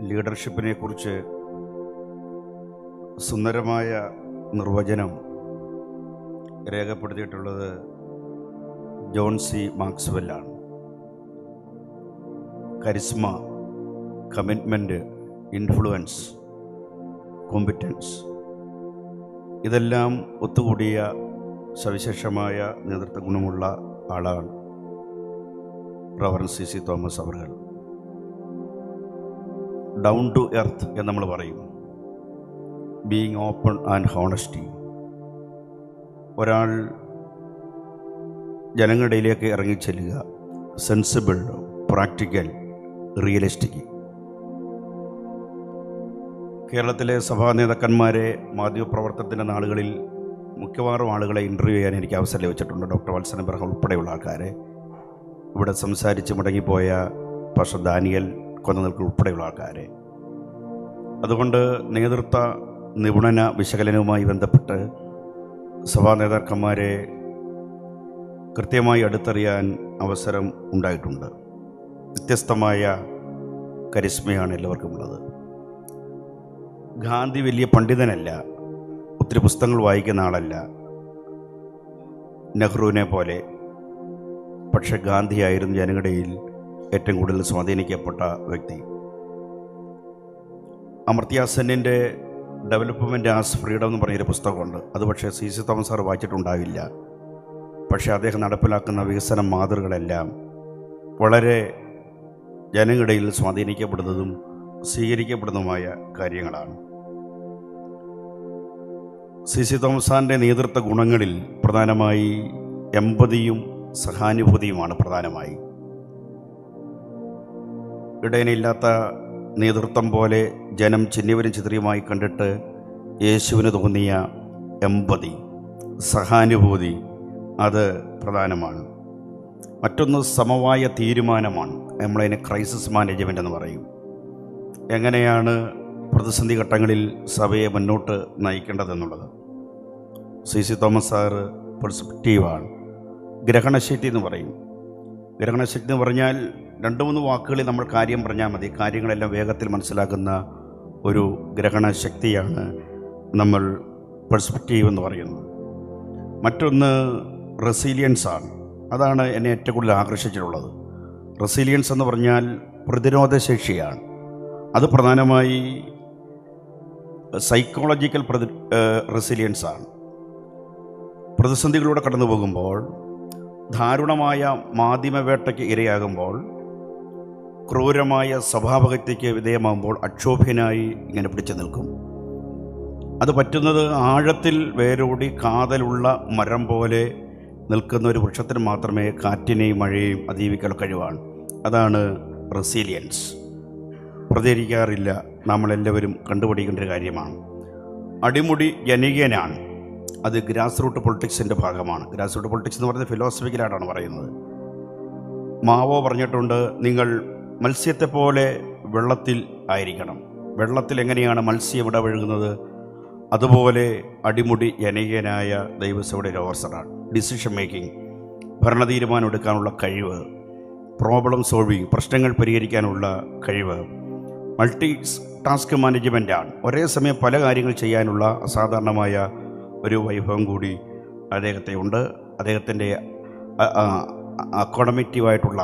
ലീഡർഷിപ്പിനെ കുറിച്ച് സുന്ദരമായ നിർവചനം രേഖപ്പെടുത്തിയിട്ടുള്ളത് John C മാക്സ്വെല്ലാണ്. Charisma commitment influence competence. ഇതെല്ലാം ഒത്തുകൂടിയ സവിശേഷമായ നേതൃത്വ ഗുണമുള്ള ആളാണ് റവറൻ സി സി തോമസ് അവർ. ഡൗൺ ടു എർത്ത് എന്ന് നമ്മൾ പറയും. ബീങ് ഓപ്പൺ ആൻഡ് ഹോണസ്റ്റി ഒരാൾ ജനങ്ങളിടയിലേക്ക് ഇറങ്ങിച്ചെല്ലുക. സെൻസിബിൾ പ്രാക്ടിക്കൽ റിയലിസ്റ്റിക് കേരളത്തിലെ സഭാ നേതാക്കന്മാരെ മാധ്യമപ്രവർത്തനത്തിന്റെ നാളുകളിൽ മിക്കവാറും ആളുകളെ ഇന്റർവ്യൂ ചെയ്യാൻ എനിക്ക് അവസരം ലഭിച്ചിട്ടുണ്ട്. ഡോക്ടർ വത്സൻ ബർഹ ഉൾപ്പെടെയുള്ള ആൾക്കാരെ. ഇവിടെ സംസാരിച്ച് മുടങ്ങിപ്പോയ പക്ഷ ദാനിയൽ കൊന്നനിൽക്കൽ ഉൾപ്പെടെയുള്ള ആൾക്കാരെ. അതുകൊണ്ട് നേതൃത്വ നിപുണന വിശകലനവുമായി ബന്ധപ്പെട്ട് സഭാ നേതാക്കന്മാരെ കൃത്യമായി അടുത്തറിയാൻ അവസരം ഉണ്ടായിട്ടുണ്ട്. വ്യത്യസ്തമായ കരിസ്മയാണ് എല്ലാവർക്കും ഉള്ളത്. ഗാന്ധി വലിയ പണ്ഡിതനല്ല ഒത്തിരി പുസ്തകങ്ങൾ വായിക്കുന്ന ആളല്ല നെഹ്റുവിനെ പോലെ. പക്ഷെ ഗാന്ധിയായിരുന്നു ജനങ്ങളുടെയിൽ ഏറ്റവും കൂടുതൽ സ്വാധീനിക്കപ്പെട്ട വ്യക്തി. അമർത്യാസന്നിന്റെ ഡെവലപ്മെന്റ് ആസ് ഫ്രീഡം എന്ന് പറഞ്ഞൊരു പുസ്തകമുണ്ട്. അത് പക്ഷേ സി സി തോമസ് സാർ വായിച്ചിട്ടുണ്ടാവില്ല. പക്ഷേ അദ്ദേഹം നടപ്പിലാക്കുന്ന വികസന മാതൃകളെല്ലാം വളരെ ജനങ്ങളിടയിൽ സ്വാധീനിക്കപ്പെടുന്നതും സ്വീകരിക്കപ്പെടുന്നതുമായ കാര്യങ്ങളാണ്. സി സി തോമസ് സാറിന്റെ നേതൃത്വ ഗുണങ്ങളിൽ പ്രധാനമായി എമ്പതിയും സഹാനുഭൂതിയുമാണ് പ്രധാനമായി. ഇടയനില്ലാത്ത നേതൃത്വം പോലെ ജനം ചിന്നിവരും ചിത്രിയുമായി കണ്ടിട്ട് യേശുവിന് തോന്നിയ എമ്പതി സഹാനുഭൂതി അത് പ്രധാനമാണ്. മറ്റൊന്ന് സമവായ തീരുമാനമാണ്. നമ്മളതിന് ക്രൈസിസ് മാനേജ്മെന്റ് എന്ന് പറയും. എങ്ങനെയാണ് പ്രതിസന്ധി ഘട്ടങ്ങളിൽ സഭയെ മുന്നോട്ട് നയിക്കേണ്ടതെന്നുള്ളത്? സി സി തോമസ് സാറ് പെർസ്പെക്റ്റീവാണ് ഗ്രഹണശക്തി എന്ന് പറയും. ഗ്രഹണശക്തി എന്ന് പറഞ്ഞാൽ രണ്ട് മൂന്ന് വാക്കുകളിൽ നമ്മൾ കാര്യം പറഞ്ഞാൽ മതി. കാര്യങ്ങളെല്ലാം വേഗത്തിൽ മനസ്സിലാക്കുന്ന ഒരു ഗ്രഹണ ശക്തിയാണ് നമ്മൾ പെർസ്പെക്റ്റീവ് എന്ന് പറയുന്നത്. മറ്റൊന്ന് റെസീലിയൻസ് ആണ്. അതാണ് എന്നെ ഏറ്റവും കൂടുതൽ ആകർഷിച്ചിട്ടുള്ളത്. റെസീലിയൻസ് എന്ന് പറഞ്ഞാൽ പ്രതിരോധശേഷിയാണ് അത് പ്രധാനമായി സൈക്കോളജിക്കൽ പ്രതി റെസിലിയൻസ് ആണ്. പ്രതിസന്ധികളിലൂടെ കടന്നു പോകുമ്പോൾ ദാരുണമായ മാധ്യമവേട്ടയ്ക്ക് ഇരയാകുമ്പോൾ ക്രൂരമായ സ്വഭാവഹത്യയ്ക്ക് വിധേയമാകുമ്പോൾ അക്ഷോഭ്യനായി ഇങ്ങനെ പിടിച്ചു നിൽക്കും. അത് പറ്റുന്നത് ആഴത്തിൽ വേരോടി കാതലുള്ള മരം പോലെ നിൽക്കുന്ന ഒരു വൃക്ഷത്തിന് മാത്രമേ കാറ്റിനെയും മഴയെയും അതീവിക്കാനുള്ള കഴിവാണ്. അതാണ് റെസീലിയൻസ്. പ്രതികരിക്കാറില്ല. നമ്മളെല്ലാവരും കണ്ടുപിടിക്കേണ്ട ഒരു കാര്യമാണ്. അടിമുടി ജനകീയനാണ് അത് ഗ്രാസ് റൂട്ട് പൊളിറ്റിക്സിന്റെ ഭാഗമാണ്. ഗ്രാസ് റൂട്ട് പൊളിറ്റിക്സ് എന്ന് പറയുന്നത് ഫിലോസഫിക്കലായിട്ടാണ് പറയുന്നത്. മാവോ പറഞ്ഞിട്ടുണ്ട് നിങ്ങൾ മത്സ്യത്തെ പോലെ വെള്ളത്തിൽ ആയിരിക്കണം വെള്ളത്തിൽ എങ്ങനെയാണ് മത്സ്യം ഇടപഴകുന്നത് അതുപോലെ അടിമുടി ജനകീയനായ ദൈവസയുടെ അവസരമാണ് ഡിസിഷൻ മേക്കിംഗ് ഭരണ തീരുമാനം എടുക്കാനുള്ള കഴിവ് പ്രോബ്ലം സോൾവിങ് പ്രശ്നങ്ങൾ പരിഹരിക്കാനുള്ള കഴിവ് മൾട്ടി ടാസ്ക് മാനേജ്മെന്റാണ് ഒരേ സമയം പല കാര്യങ്ങൾ ചെയ്യാനുള്ള അസാധാരണമായ ഒരു വൈഭവം കൂടി അദ്ദേഹത്തെ ഉണ്ട് അദ്ദേഹത്തിന്റെ അക്കോണമേറ്റീവായിട്ടുള്ള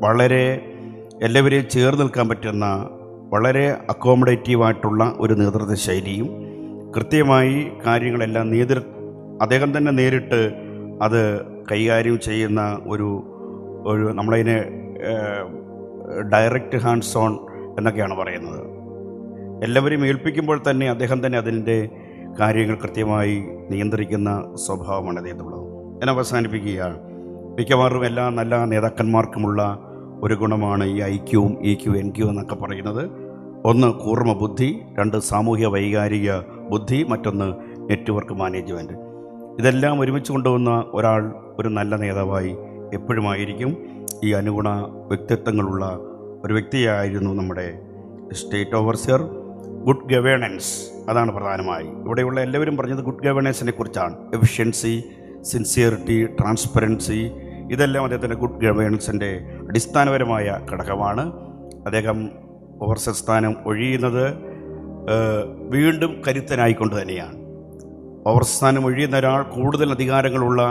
വളരെ എല്ലാവരെയും ചേർന്ന് നിൽക്കാൻ പറ്റുന്ന വളരെ അക്കോമഡേറ്റീവായിട്ടുള്ള ഒരു നേതൃത്വ ശൈലിയും കൃത്യമായി കാര്യങ്ങളെല്ലാം നേതൃ അദ്ദേഹം തന്നെ നേരിട്ട് അത് കൈകാര്യം ചെയ്യുന്ന ഒരു ഒരു നമ്മളതിനെ ഡയറക്റ്റ് ഹാൻഡ്സ് ഓൺ എന്നൊക്കെയാണ് പറയുന്നത്. എല്ലാവരെയും ഏൽപ്പിക്കുമ്പോൾ തന്നെ അദ്ദേഹം തന്നെ അതിന്റെ കാര്യങ്ങൾ കൃത്യമായി നിയന്ത്രിക്കുന്ന സ്വഭാവമാണ് അദ്ദേഹത്തുള്ളത് ഞാൻ അവസാനിപ്പിക്കുകയാണ് മിക്കവാറും എല്ലാ നല്ല നേതാക്കന്മാർക്കുമുള്ള ഒരു ഗുണമാണ് ഈ ഐക്യവും ക്യൂവും ഇ ക്യു എൻ ക്യു എന്നൊക്കെ പറയുന്നത്. ഒന്ന് കൂർമ്മ ബുദ്ധി. രണ്ട് സാമൂഹ്യ വൈകാരിക ബുദ്ധി. മറ്റൊന്ന് നെറ്റ്വർക്ക് മാനേജ്മെന്റ് ഇതെല്ലാം ഒരുമിച്ച് കൊണ്ടുവന്ന ഒരാൾ ഒരു നല്ല നേതാവായി എപ്പോഴുമായിരിക്കും. ഈ അനുഗുണ വ്യക്തിത്വങ്ങളുള്ള ഒരു വ്യക്തിയായിരുന്നു നമ്മുടെ സ്റ്റേറ്റ് ഓവർസിയർ ഗുഡ് ഗവേണൻസ്. അതാണ് പ്രധാനമായി. ഇവിടെയുള്ള എല്ലാവരും പറഞ്ഞത് ഗുഡ് ഗവേണൻസിനെ കുറിച്ചാണ്. എഫിഷ്യൻസി സിൻസിയറിറ്റി ട്രാൻസ്പെറൻസി ഇതെല്ലാം അദ്ദേഹത്തിന്റെ ഗുഡ് ഗവേണൻസിന്റെ അടിസ്ഥാനപരമായ ഘടകമാണ്. അദ്ദേഹം ഓവർസെസ് സ്ഥാനം ഒഴിയുന്നത് വീണ്ടും കരുത്തനായിക്കൊണ്ട് തന്നെയാണ്. ഓവർസെസ് സ്ഥാനം ഒഴിയുന്ന ഒരാൾ കൂടുതൽ അധികാരങ്ങളുള്ള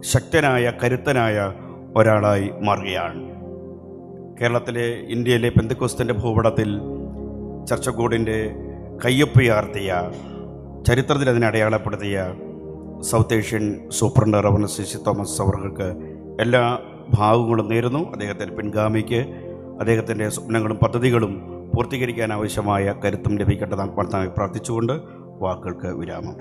ശക്തനായ കരുത്തനായ ഒരാളായി മാറുകയാണ്. കേരളത്തിലെ ഇന്ത്യയിലെ പെന്തക്കോസ്തിന്റെ ഭൂപടത്തിൽ ചർച്ചക്കൂടിന്റെ കയ്യൊപ്പുയർത്തിയ ചരിത്രത്തിൽ അതിനെ അടയാളപ്പെടുത്തിയ south Asian superintendent reverend C C Thomas അവർക്ക് എല്ലാ ഭാഗങ്ങളും നേരുന്നു. അദ്ദേഹത്തിന്റെ പിൻഗാമിക്ക് അദ്ദേഹത്തിന്റെ സ്വപ്നങ്ങളും പദ്ധതികളും പൂർത്തീകരിക്കാൻ ആവശ്യമായ കരുത്തും ലഭിക്കേണ്ടതാണ് പ്രാർത്ഥിച്ചുകൊണ്ട് വാക്കുകൾക്ക് വിരാമം.